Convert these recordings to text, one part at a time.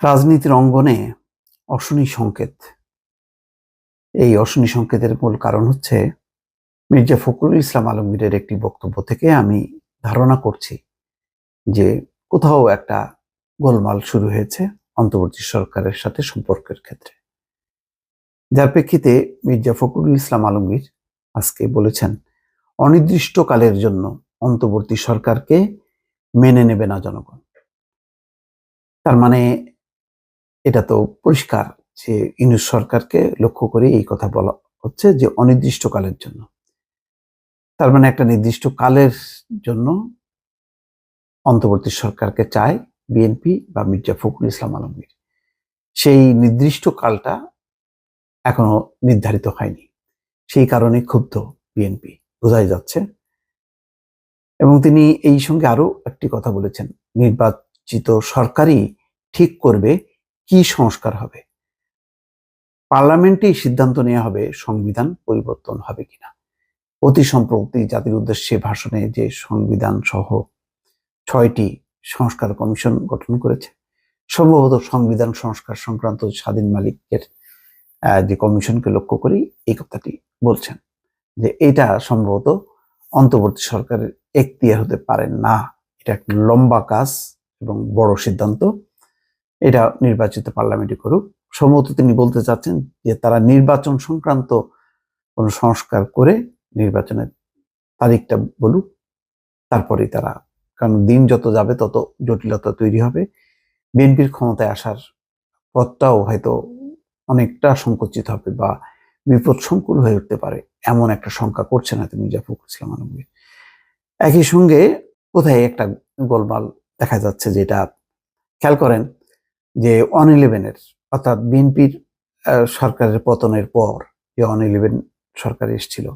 রাজনীতির অঙ্গনে অশনি সংকেত। এই অশনি সংকেতের মূল কারণ হচ্ছে মির্জা ফখরুল ইসলাম আলমগীরের একটি বক্তব্য থেকে আমি ধারণা করছি যে কোথাও একটা গোলমাল শুরু হয়েছে অন্তর্বর্তী সরকারের সাথে সম্পর্কের ক্ষেত্রে। যার প্রেক্ষিতে মির্জা ফখরুল ইসলাম আলমগীর আজকে বলেছেন, অনির্দিষ্টকালের জন্য অন্তর্বর্তী সরকারকে মেনে নেবে না জনগণ। তার মানে এটা তো পরিষ্কার যে ইউনুস সরকারকে লক্ষ্য করে এই কথা বলা হচ্ছে যে অনির্দিষ্টকালের জন্য। তার মানে একটা নির্দিষ্ট কালের জন্য অন্তর্বর্তী সরকারকে চায় বিএনপি বা মির্জা ফখরুল ইসলাম আলমগীর। সেই নির্দিষ্ট কালটা এখনও নির্ধারিত হয়নি। সেই কারণে ক্ষুব্ধ বিএনপি, বোঝাই যাচ্ছে। এবং তিনি এই সঙ্গে আরও একটি কথা বলেছেন, নির্বাচিত সরকারই ঠিক করবে কি সংস্কার হবে? পার্লামেন্টেই সিদ্ধান্ত নেওয়া হবে সংবিধান পরিবর্তন হবে কিনা? অতি সম্প্রতি জাতির উদ্দেশ্যে ভাষণে যে সংবিধান সহ ছয়টি সংস্কার কমিশন গঠন করেছে, সম্ভবত সংবিধান সংস্কার সংক্রান্ত স্বাধীন মালিকের যে কমিশনকে লক্ষ্য করি এই কথাটি বলছেন, যে এটা সম্ভবত অন্তর্বর্তী সরকারের এখতিয়ার হতে পারে না। এটা একটা লম্বা কাজ এবং বড় সিদ্ধান্ত। এটা নির্বাচিত পার্লামেন্টে করুক। সম্ভবত তিনি বলতে চাচ্ছেন যে তারা নির্বাচন সংক্রান্ত কোনো সংস্কার করে নির্বাচনের তারিখটা বলুক, তারপরেই তারা, কারণ দিন যত যাবে তত জটিলতা তৈরি হবে। বিএনপির ক্ষমতায় আসার পথটাও হয়তো অনেকটা সংকুচিত হবে বা বিপদ সংকুল হয়ে উঠতে পারে, এমন একটা শঙ্কা করছে না তুমি জাফর ইসলাম আলমগীর। একই সঙ্গে কোথায় একটা গোলমাল দেখা যাচ্ছে যেটা, খেয়াল করেন যে অন ইলেভেনের অর্থাৎ বিএনপির সরকারের পতনের পর যে অন ইলেভেন সরকার এসেছিল,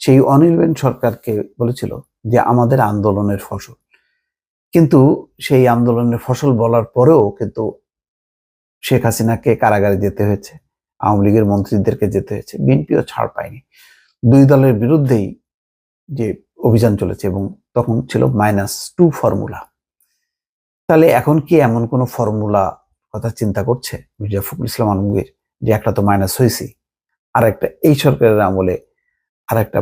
সেই অন ইলেভেন সরকারকে বলেছিল যে আমাদের আন্দোলনের ফসল। কিন্তু সেই আন্দোলনের ফসল বলার পরেও কিন্তু শেখ হাসিনাকে কারাগারে যেতে হয়েছে, আওয়ামী লীগের মন্ত্রীদেরকে যেতে হয়েছে, বিএনপিও ছাড় পায়নি। দুই দলের বিরুদ্ধেই যে অভিযান চলেছে এবং তখন ছিল মাইনাস টু ফর্মুলা তাহলে এখন কি এমন কোনো ফর্মুলা কথা চিন্তা করছে মির্জা ফখরুল ইসলাম আলমগীর যে একটা তো মাইনাস হয়েছি। আর একটা এই সরকারের আমলে আর একটা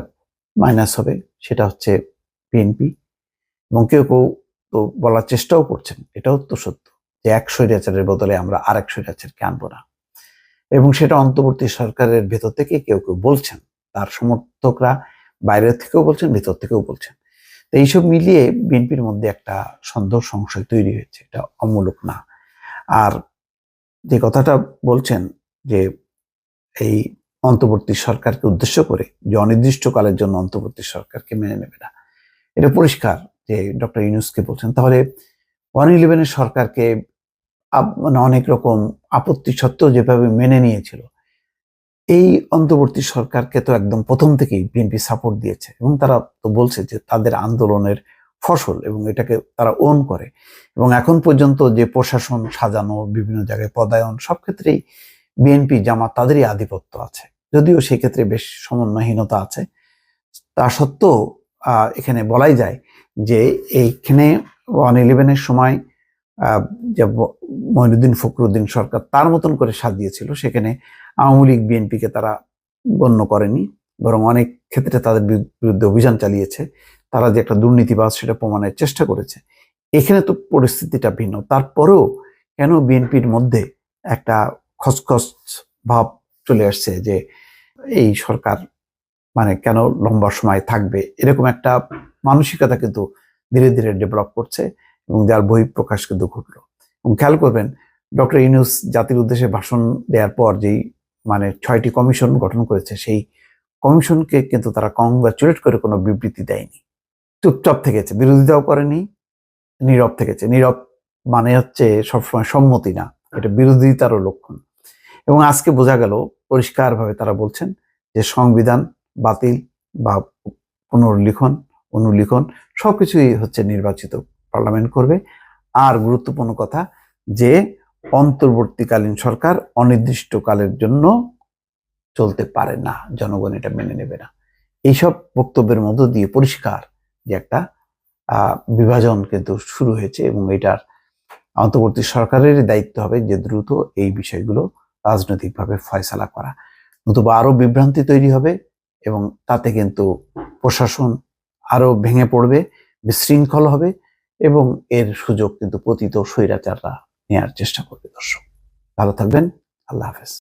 মাইনাস হবে, সেটা হচ্ছে বিএনপি এবং কেউ কেউ তো বলার চেষ্টাও করছেন, এটাও তো সত্য যে এক স্বৈরাচারের বদলে আমরা আর এক স্বৈরাচারকে আনব না। এবং সেটা অন্তর্বর্তী সরকারের ভেতর থেকে কেউ কেউ বলছেন, তার সমর্থকরা বাইরের থেকেও বলছেন, ভেতর থেকেও বলছেন। তো এইসব মিলিয়ে বিএনপির মধ্যে একটা সন্দেহ সংশয় তৈরি হয়েছে, এটা অমূলক না। যে কথাটা বলছেন যে এই অন্তর্বর্তী সরকারকে উদ্দেশ্য করে যে অনির্দিষ্টকালের জন্য অন্তর্বর্তী সরকারকে মেনে নেবে না। এটা পরিষ্কার যে ডক্টর ইউনুসকে বলছেন। তাহলে ওয়ান ইলেভেনের সরকারকে মানে অনেক রকম আপত্তি সত্ত্বেও যেভাবে মেনে নিয়েছিল, এই অন্তর্বর্তী সরকারকে তো একদম প্রথম থেকেই বিএনপি সাপোর্ট দিয়েছে এবং তারা তো বলছে যে তাদের আন্দোলনের ফসল এবং এটাকে তারা ওন করে। এবং এখন পর্যন্ত যে প্রশাসন সাজানো, বিভিন্ন জায়গায় পদায়ন, সব ক্ষেত্রেই বিএনপি জামাত তাদেরই আধিপত্য আছে। যদিও সেক্ষেত্রে বেশ সমন্বয়হীনতা আছে। তা সত্ত্বেও এখানে বলাই যায় যে এইখানে ওয়ান ইলেভেনের সময় যে মঈনুদ্দিন ফখরুদ্দিন সরকার তার মতন করে সাজিয়েছিল, সেখানে আওয়ামী লীগ বিএনপিকে তারা গণ্য করেনি। বরং অনেক ক্ষেত্রে তাদের বিরুদ্ধে অভিযান চালিয়েছে। তারা যে একটা দুর্নীতিবাজ সেটা প্রমাণের চেষ্টা করেছে। এখানে তো পরিস্থিতিটা ভিন্ন। তারপরেও কেন বিএনপির মধ্যে একটা খসখস ভাব চলে আসছে যে এই সরকার মানে কেন লম্বা সময় থাকবে? এরকম একটা মানসিকতা কিন্তু ধীরে ধীরে ডেভেলপ করছে এবং যার বহিঃপ্রকাশ কিন্তু ঘটলো। এবং খেয়াল করবেন, ডক্টর ইউনুস জাতির উদ্দেশ্যে ভাষণ দেওয়ার পর যেই মানে ছয়টি কমিশন গঠন করেছে, সেই কমিশনকে কিন্তু তারা কংগ্রাচুলেট করে কোনো বিবৃতি দেয়নি। চুপচাপ থেকেছে, বিরোধিতাও করেনি, নীরব থেকেছে। নীরব মানে হচ্ছে সবসময় সম্মতি না, এটা বিরোধিতারও লক্ষণ। এবং আজকে বোঝা গেল, পরিষ্কারভাবে তারা বলছেন যে সংবিধান বাতিল বা পুনর্লিখন, অনুলিখন সবকিছুই হচ্ছে নির্বাচিত পার্লামেন্ট করবে। আর গুরুত্বপূর্ণ কথা যে, অন্তর্বর্তীকালীন সরকার অনির্দিষ্টকালের জন্য চলতে পারে না, জনগণ এটা মেনে নেবে না। এইসব বক্তব্যের মধ্য দিয়ে পরিষ্কার যে একটা বিভাজন কিন্তু শুরু হয়েছে এবং এটার অন্তর্বর্তী সরকারের দায়িত্ব হবে যে দ্রুত এই বিষয়গুলো রাজনৈতিকভাবে ফয়সালা করা। নতুবা আরও বিভ্রান্তি তৈরি হবে এবং তাতে কিন্তু প্রশাসন আরও ভেঙে পড়বে, বিশৃঙ্খল হবে এবং এর সুযোগ কিন্তু পতিত স্বৈরাচাররা নেওয়ার চেষ্টা করবে দর্শক। ভালো থাকবেন, আল্লাহ হাফেজ।